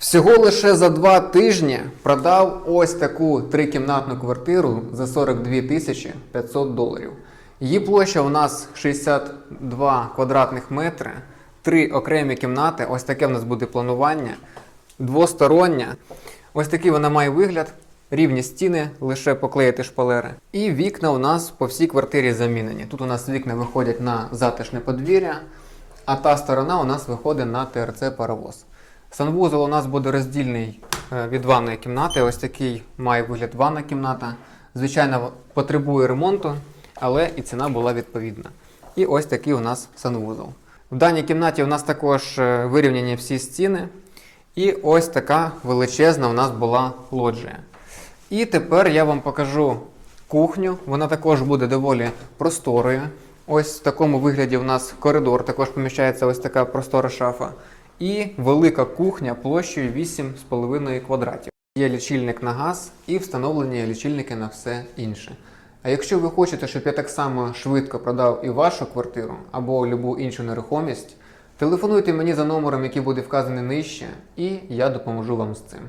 Всього лише за два тижні продав ось таку трикімнатну квартиру за 42 тисячі 500 доларів. Її площа у нас 62 квадратних метри, три окремі кімнати. Ось таке в нас буде планування, двостороння. Ось такий вона має вигляд. Рівні стіни, лише поклеїти шпалери. І вікна у нас по всій квартирі замінені. Тут у нас вікна виходять на затишне подвір'я, а та сторона у нас виходить на ТРЦ паровоз. Санвузол у нас буде роздільний е, від ванної кімнати. Ось такий має вигляд ванна кімната. Звичайно, потребує ремонту, але і ціна була відповідна. І ось такий у нас санвузол. В даній кімнаті у нас також е, вирівняні всі стіни. І ось така величезна у нас була лоджія. І тепер я вам покажу кухню. Вона також буде доволі просторою. Ось в такому вигляді у нас коридор, також поміщається ось така простора шафа. І велика кухня площею 8,5 квадратів. Є лічильник на газ і встановлені лічильники на все інше. А якщо ви хочете, щоб я так само швидко продав і вашу квартиру або любу іншу нерухомість, телефонуйте мені за номером, який буде вказаний нижче, і я допоможу вам з цим.